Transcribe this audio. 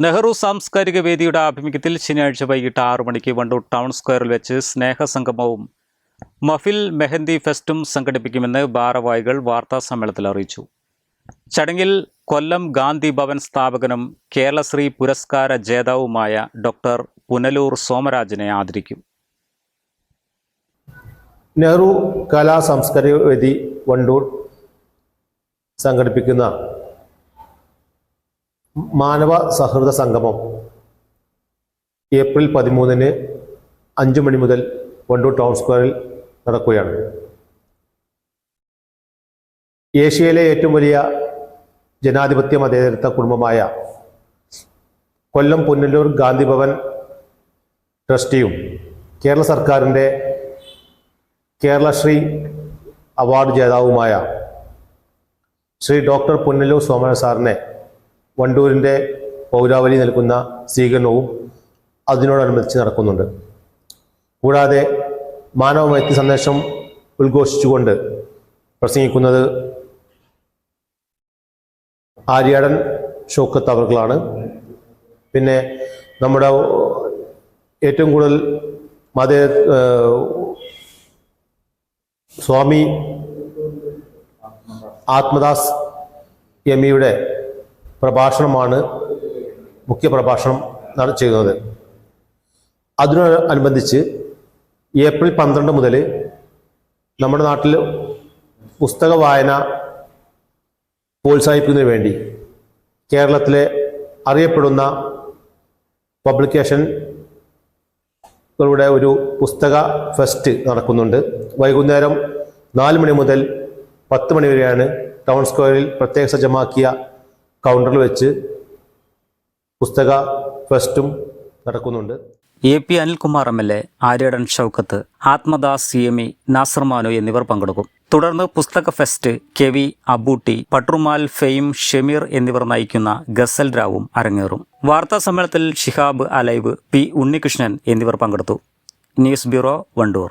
Nehru സാംസ്കാരിക വേദിയുടെ ആഭിമുഖ്യത്തിൽ ശനിയാഴ്ച വൈകിട്ട് ആറു മണിക്ക് വണ്ടൂർ ടൗൺ സ്ക്വയറിൽ വെച്ച് സ്നേഹസംഗമവും മഫിൽ മെഹന്തി ഫെസ്റ്റും സംഘടിപ്പിക്കുമെന്ന് ഭാരവാഹികൾ വാർത്താ സമ്മേളനത്തിൽ അറിയിച്ചു. ചടങ്ങിൽ കൊല്ലം ഗാന്ധി ഭവൻ സ്ഥാപകനും കേരളശ്രീ പുരസ്കാര ജേതാവുമായ ഡോക്ടർ പുനലൂർ സോമരാജനെ ആദരിക്കും. നെഹ്റു കലാ സാംസ്കാരിക വേദി വണ്ടൂർ സംഘടിപ്പിക്കുന്ന മാനവ സഹൃദ സംഗമം. ഏപ്രിൽ പതിമൂന്നിന് അഞ്ചു മണി മുതൽ വണ്ടൂർ ടൗൺ സ്ക്വയറിൽ നടക്കുകയാണ്. ഏഷ്യയിലെ ഏറ്റവും വലിയ ജനാധിപത്യ മതേതരത്വ കുടുംബമായ കൊല്ലം പുന്നല്ലൂർ ഗാന്ധിഭവൻ ട്രസ്റ്റിയും കേരള സർക്കാരിന്റെ കേരളശ്രീ അവാർഡ് ജേതാവുമായ ശ്രീ ഡോക്ടർ പുന്നല്ലൂർ സോമന സാറിനെ വണ്ടൂരിന്റെ പൗരാവലി നൽകുന്ന സ്വീകരണവും അതിനോടനുബന്ധിച്ച് നടക്കുന്നുണ്ട്. കൂടാതെ മാനവമൈത്രി സന്ദേശം ഉദ്ഘോഷിച്ചുകൊണ്ട് പ്രസംഗിക്കുന്നത് ആര്യാടൻ ഷോക്കത്ത് അവർകളാണ്. പിന്നെ നമ്മുടെ ഏറ്റവും കൂടുതൽ മത സ്വാമി ആത്മദാസ് എമിയുടെ പ്രഭാഷണമാണ് മുഖ്യ പ്രഭാഷണം ചെയ്യുന്നത്. അതിനോടനുബന്ധിച്ച് ഏപ്രിൽ പന്ത്രണ്ട് മുതൽ നമ്മുടെ നാട്ടിൽ പുസ്തക വായന പ്രോത്സാഹിപ്പിക്കുന്നതിന് വേണ്ടി കേരളത്തിലെ അറിയപ്പെടുന്ന പബ്ലിക്കേഷൻകളുടെ ഒരു പുസ്തക ഫെസ്റ്റ് നടക്കുന്നുണ്ട്. വൈകുന്നേരം നാല് മണി മുതൽ പത്ത് മണി വരെയാണ് ടൗൺ സ്ക്വയറിൽ പ്രത്യേക സജ്ജമാക്കിയ കൗണ്ടറിൽ വെച്ച് പുസ്തക ഫെസ്റ്റും നടക്കുന്നുണ്ട്. A P Anilkumar M L A Aryadan Shoukath Athmadas C M E Nasar Manu എന്നിവർ പങ്കെടുക്കും. തുടർന്ന് പുസ്തക fest KV Abootty പട്രുമാൽ fame Shemeer എന്നിവർ നയിക്കുന്ന ഗസൽ രാവും അരങ്ങേറും. വാർത്താ സമ്മേളനത്തിൽ ഷിഹാബ് അലൈവ് പി ഉണ്ണികൃഷ്ണൻ എന്നിവർ പങ്കെടുത്തു. News bureau Wandoor.